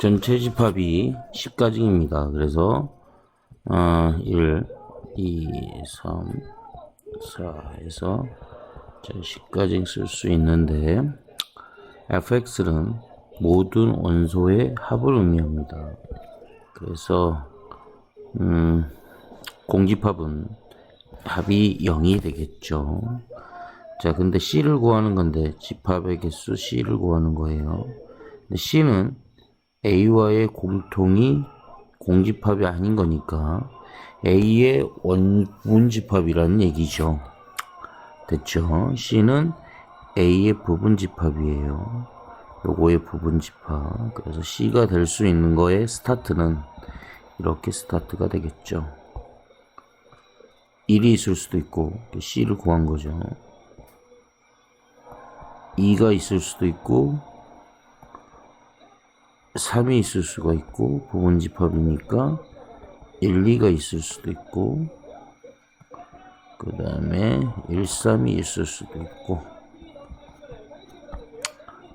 전체 집합이 10가지입니다. 그래서 어, 1, 2, 3, 4 해서 10가지 쓸 수 있는데 fx는 모든 원소의 합을 의미합니다. 그래서 음, 공집합은 합이 0이 되겠죠. 자, 근데 C를 구하는 건데 집합의 개수 C를 구하는 거예요. 근데 C는 A와의 공통이 공집합이 아닌 거니까 A의 원분집합이라는 얘기죠. 됐죠? C는 A의 부분집합이에요. 요거의 부분집합. 그래서 C가 될 수 있는 거의 스타트는 이렇게 스타트가 되겠죠. 1이 있을 수도 있고 C를 구한 거죠. 2가 있을 수도 있고 3이 있을 수가 있고 부분집합이니까 1, 2가 있을 수도 있고 그 다음에 1, 3이 있을 수도 있고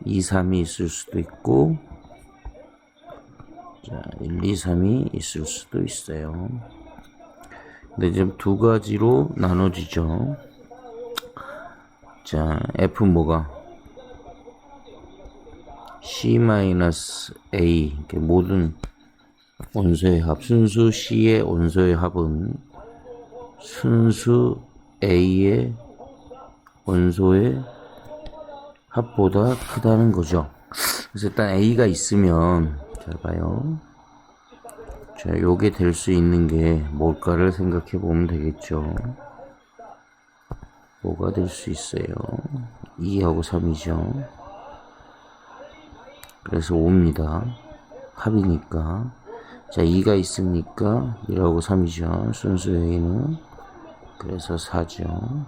2, 3이 있을 수도 있고 자, 1, 2, 3이 있을 수도 있어요. 근데 지금 두 가지로 나눠지죠. 자, F 뭐가? C-A 모든 원소의 합 순수 C의 원소의 합은 순수 A의 원소의 합보다 크다는 거죠. 그래서 일단 A가 있으면 잘 봐요. 자, 요게 될 수 있는 게 뭘까를 생각해 보면 되겠죠. 뭐가 될 수 있어요? 2하고 3이죠. 그래서 5입니다. 합이니까. 자, 2가 있으니까 1하고 3이죠. 순수 A는. 그래서 4죠.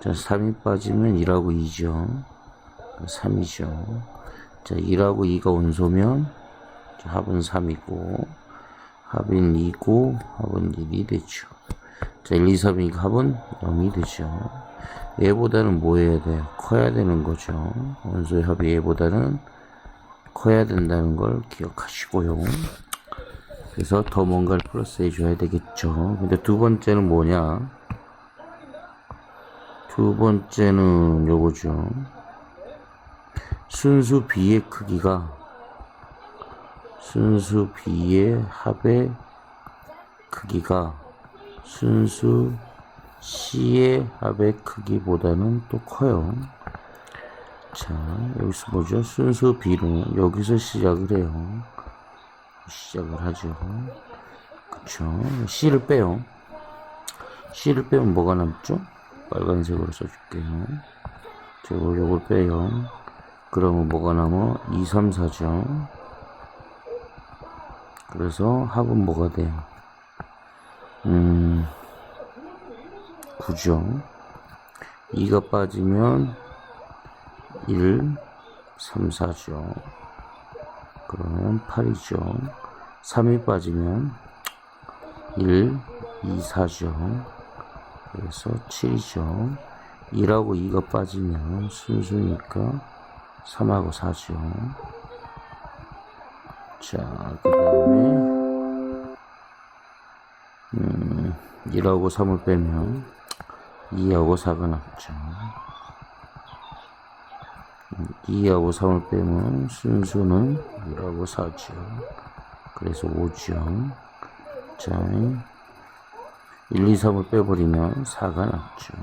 자, 3이 빠지면 1하고 2죠. 3이죠. 자, 1하고 2가 원소면 자, 합은 3이고 합은 2고 합은 1이 되죠. 자, 1, 2, 3이니까 합은 0이 되죠. 얘보다는 뭐 해야 돼요? 커야 되는 거죠. 원소의 합이 얘보다는 커야 된다는 걸 기억하시고요. 그래서 더 뭔가를 플러스 해줘야 되겠죠. 근데 두 번째는 뭐냐? 두 번째는 요거죠. 순수 B의 크기가 순수 B의 합의 크기가 순수 C의 합의 크기보다는 또 커요. 자, 여기서 뭐죠? 순수 B로 여기서 시작을 해요. 시작을 하죠. 그쵸? C를 빼요. C를 빼면 뭐가 남죠? 빨간색으로 써줄게요. 자, 이걸 요걸 빼요. 그러면 뭐가 남아? 2, 3, 4죠. 그래서 합은 뭐가 돼요? 음, 9죠. 2가 빠지면 1, 3, 4죠. 그러면 8이죠. 3이 빠지면 1, 2, 4죠. 그래서 7이죠. 1하고 2가 빠지면 순수니까 3하고 4죠. 자, 그 다음에, 음, 1하고 3을 빼면 2하고 4가 남죠. 2하고 3을 빼면 순수는 1하고 4죠. 그래서 5죠. 자, 1, 2, 3을 빼버리면 4가 남죠.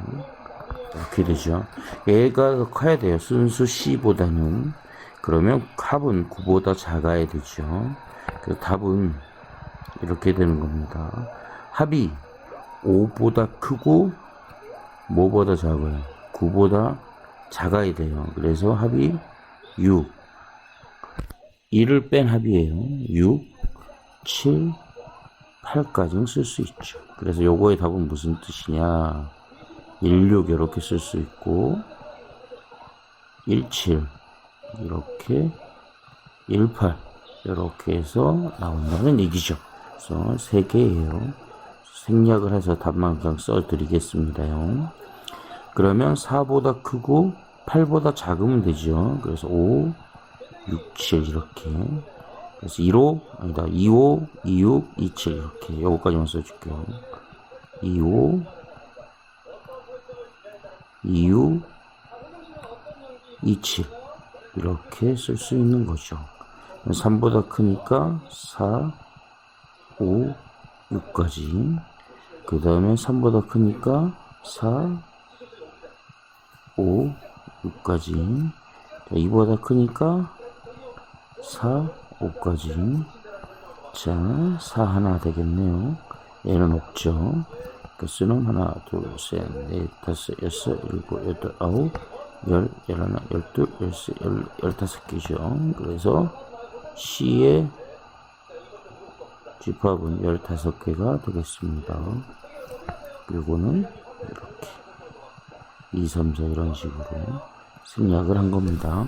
이렇게 되죠. 얘가 더 커야 돼요. 순수 C보다는. 그러면 합은 9보다 작아야 되죠. 그래서 답은 이렇게 되는 겁니다. 합이 5보다 크고 뭐보다 작아요? 9보다 작아야 돼요. 그래서 합이 6. 1을 뺀 합이에요. 6, 7, 8까지는 쓸 수 있죠. 그래서 요거의 답은 무슨 뜻이냐. 1, 6 이렇게 쓸 수 있고 1, 7 이렇게 1, 8 이렇게 해서 나온다는 얘기죠. 그래서 세 개예요. 생략을 해서 답만 그냥 써드리겠습니다요. 그러면 4보다 크고 8보다 작으면 되죠. 그래서 5, 6, 7 이렇게 그래서 1호, 아니다, 25, 26, 27 이렇게 요거까지만 써줄게요. 25, 26, 27 이렇게 쓸 수 있는 거죠. 3보다 크니까 4, 5, 6까지 그 다음에 3보다 크니까 4, 5, 6까지 2보다 크니까 4, 5까지 자, 4 하나 되겠네요. 얘는 없죠. 그 수는 하나, 둘, 셋, 넷, 다섯, 여섯, 일곱, 여덟, 아홉, 열, 열하나, 열둘, 열세, 열, 열다섯 개죠. 그래서 C의 집합은 열다섯 개가 되겠습니다. 그리고는 이렇게 2, 3, 4 이런 식으로 생략을 한 겁니다.